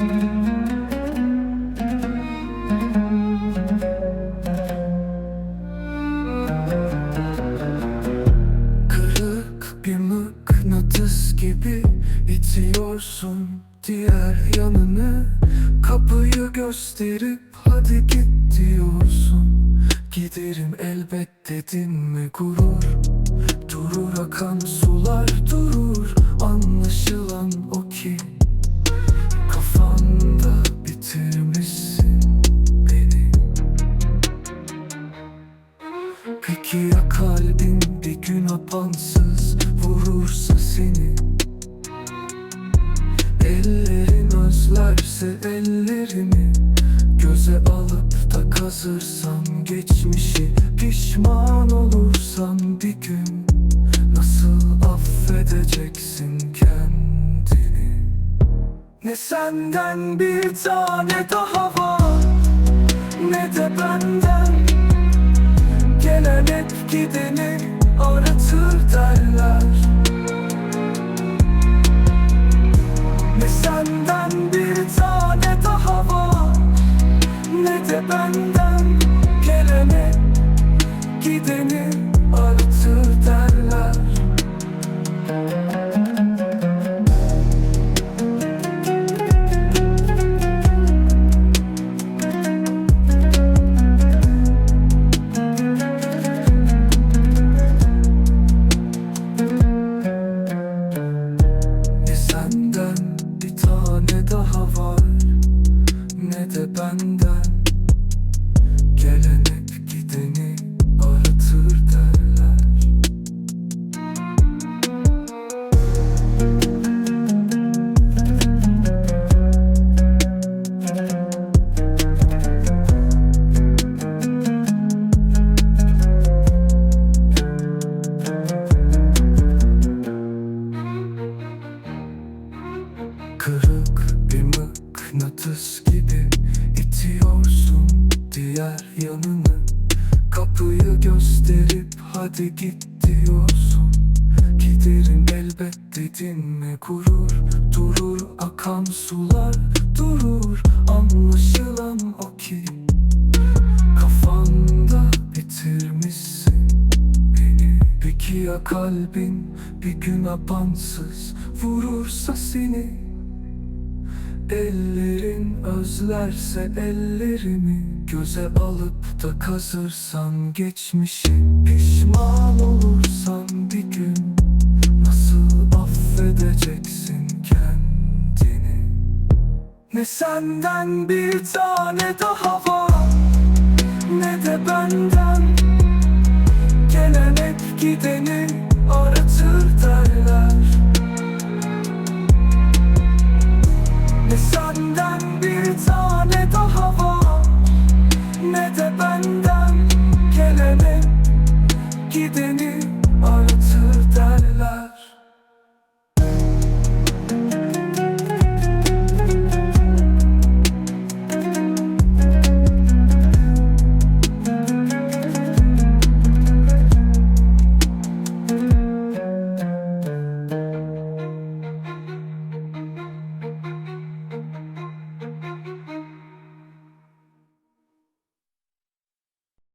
Kırık bir mıknatıs gibi itiyorsun diğer yanını. Kapıyı gösterip hadi git diyorsun. Giderim elbet dedin mi gurur? Durur akan sular durur Anlaşılan o ki. Kalbin bir gün apansız vurursa seni. Ellerin özlerse ellerimi. Göze alıp da kazırsan geçmişi. Pişman olursan bir gün Nasıl affedeceksin kendini? Ne senden bir tane daha var Ne de benden Gelen hep gideni aratır derler tane daha var Ne de benden mıknatıs gibi itiyorsun diğer yanını. Kapıyı gösterip hadi git diyorsun. Giderim elbet dedin mi gurur Durur akan sular durur. Anlaşılan o ki Kafanda bitirmişsin beni. Peki ya kalbin bir gün apansız vurursa seni Ellerin özlerse ellerimi Göze alıp da kazırsan geçmişi. Pişman olursan bir gün Nasıl affedeceksin kendini? Ne senden bir tane daha var Ne de benden